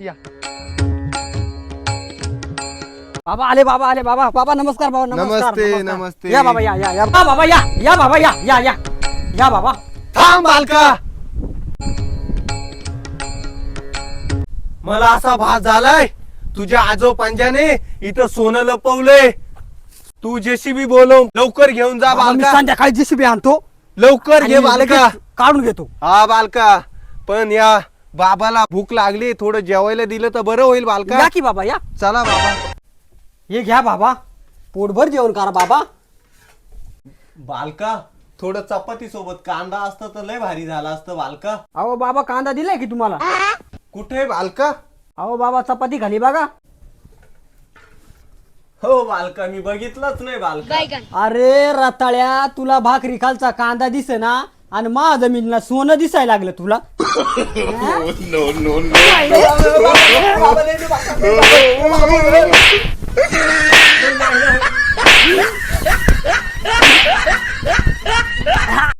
या. बाबा आले बाबा आले बाबा बाबा नमस्कार बाबा नमस्कार नमस्ते, नमस्कार. नमस्ते. या बाबा या या या. बाबा या या बाबा या या या. या बाबा. थांब बालका. मला असा भास झालाय तुझ्या आजो पंजाने इथं सोनं लपवलंय. तू जेसीबी बोलव लवकर घेऊन जा बाबा, मी बालका. संध्याकाळी जेसीबी आणतो. लवकर घे आणि बालका. लगेच काढून घेतो. हा बालका. पण या बाबाला भूक लागली थोडं जेवायला दिलं तर बरं होईल बालका. या की बाबा या. चला बाबा. हे घ्या बाबा. पोटभर जेवण करा बाबा. बालका थोडं चपाती सोबत कांदा असतं तर लय भारी झाला असतं बालका. अहो बाबा कांदा दिलाय की तुम्हाला? कुठे बालका? अहो बाबा चपाती खाली बघा. हो बालका मी बघितलंच नाही बालका. अरे रताळ्या तुला भाकरी खालचा कांदा दिसे ना आणि मा जमीनला सोनं दिसायला लागलं तुला